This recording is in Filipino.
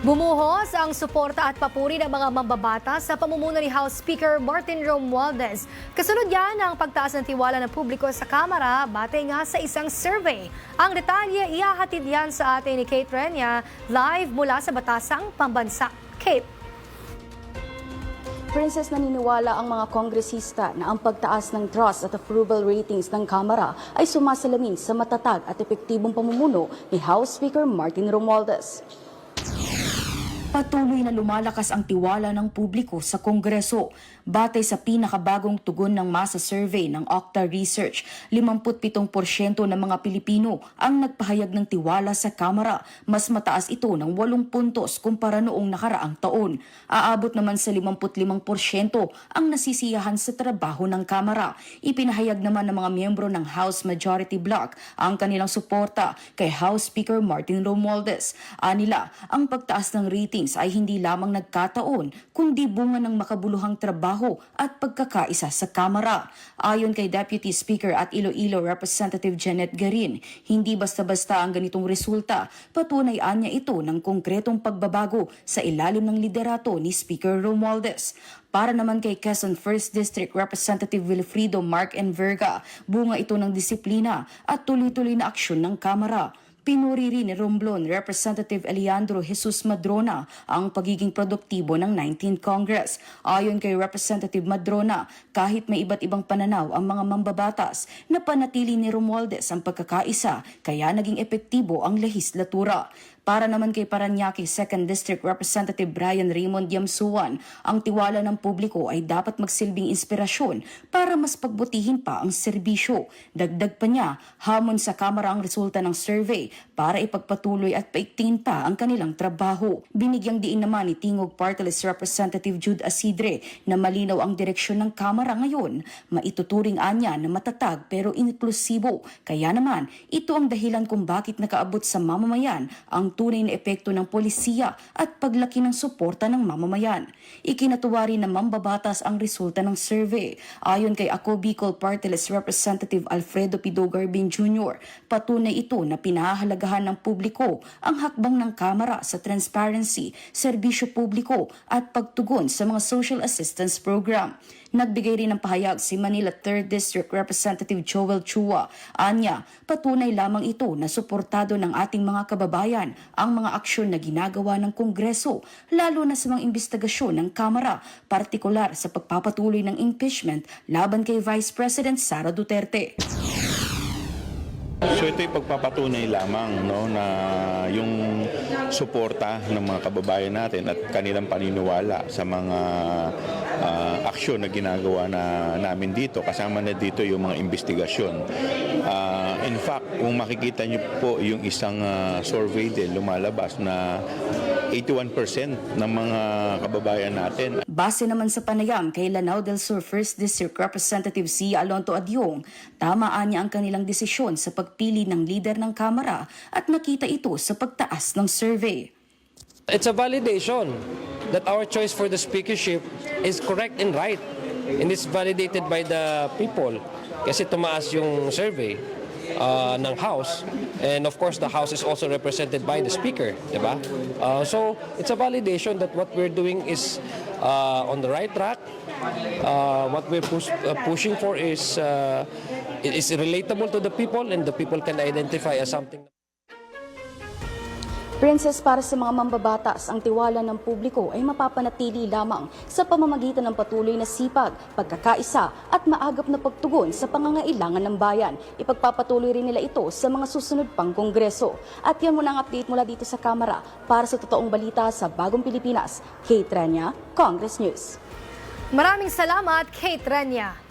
Bumuhos ang suporta at papuri ng mga mambabata sa pamumuno ni House Speaker Martin Romualdez. Kasunod yan ang pagtaas ng tiwala ng publiko sa Kamara batay nga sa isang survey. Ang detalye ihahatid yan sa atin ni Kate Renya live mula sa Batasang Pambansa. Kate. Princess naniniwala ang mga kongresista na ang pagtaas ng trust at approval ratings ng Kamara ay sumasalamin sa matatag at epektibong pamumuno ni House Speaker Martin Romualdez. Patuloy na lumalakas ang tiwala ng publiko sa Kongreso. Batay sa pinakabagong tugon ng masa survey ng Octa Research, 57% ng mga Pilipino ang nagpahayag ng tiwala sa Kamara. Mas mataas ito ng 8 puntos kumpara noong nakaraang taon. Aabot naman sa 55% ang nasisiyahan sa trabaho ng Kamara. Ipinahayag naman ng mga miyembro ng House Majority Bloc ang kanilang suporta kay House Speaker Martin Romualdez. Anila, ang pagtaas ng ratings ay hindi lamang nagkataon, kundi bunga ng makabuluhang trabaho at pagkakaisa sa Kamara. Ayon kay Deputy Speaker at Iloilo Representative Janet Garin, hindi basta-basta ang ganitong resulta. Patunay anya ito ng konkretong pagbabago sa ilalim ng liderato ni Speaker Romualdez. Para naman kay Quezon 1st District Representative Wilfrido Mark Enverga, bunga ito ng disiplina at tuloy-tuloy na aksyon ng Kamara. Pinuri rin ni Romblon Representative Eliandro Jesus Madrona ang pagiging produktibo ng 19th Congress. Ayon kay Representative Madrona, kahit may iba't ibang pananaw ang mga mambabatas, napanatili ni Romualdez ang pagkakaisa kaya naging epektibo ang lehislatura. Para naman kay Paranaque 2nd District Representative Brian Raymond Yamsuan, ang tiwala ng publiko ay dapat magsilbing inspirasyon para mas pagbutihin pa ang serbisyo. Dagdag pa niya, hamon sa Kamara ang resulta ng survey para ipagpatuloy at paiktingin pa ang kanilang trabaho. Binigyang diin naman ni Tingog Party List Representative Jude Asidre na malinaw ang direksyon ng Kamara ngayon. Maituturing anya na matatag pero inklusibo. Kaya naman, ito ang dahilan kung bakit nakaabot sa mamamayan ang tunay na epekto ng polisiya at paglaki ng suporta ng mamamayan. Ikinatuwa rin na mambabatas ang resulta ng survey. Ayon kay Ako Bicol Party List Representative Alfredo Pido Garbin Jr., patunay ito na pinahahalagahan ng publiko ang hakbang ng Kamara sa transparency, serbisyo publiko at pagtugon sa mga social assistance program. Nagbigay rin ng pahayag si Manila 3rd District Representative Joel Chua. Anya, patunay lamang ito na suportado ng ating mga kababayan ang mga aksyon na ginagawa ng Kongreso, lalo na sa mga investigasyon ng Kamara, partikular sa pagpapatuloy ng impeachment laban kay Vice President Sara Duterte. So ito ay pagpapatunay lamang no, na yung suporta ng mga kababayan natin at kanilang paniniwala sa mga ah, aksyon na ginagawa na namin dito. Kasama na dito yung mga investigasyon. Ah, in fact, kung makikita niyo po yung isang ah, survey din lumalabas na 81% ng mga kababayan natin Base naman sa panayam kay Lanao del Sur 1st District Representative si Alonto Adyong, tamaan niya ang kanilang desisyon sa pagpili ng leader ng Kamara at nakita ito sa pagtaas ng survey. It's a validation that our choice for the speakership is correct and right. And it's validated by the people. Kasi tumaas yung survey uh, ng House. And of course, the House is also represented by the Speaker. Diba? Uh, so, it's a validation that what we're doing is uh, on the right track. Uh, what we're push, uh, pushing for is, uh, is relatable to the people and the people can identify as something. Princess, para sa mga mambabatas, ang tiwala ng publiko ay mapapanatili lamang sa pamamagitan ng patuloy na sipag, pagkakaisa at maagap na pagtugon sa pangangailangan ng bayan. Ipagpapatuloy rin nila ito sa mga susunod pang kongreso. At yan muna ang update mula dito sa Kamara para sa totoong balita sa Bagong Pilipinas. Kate Rania, Congress News. Maraming salamat, Kate Renya.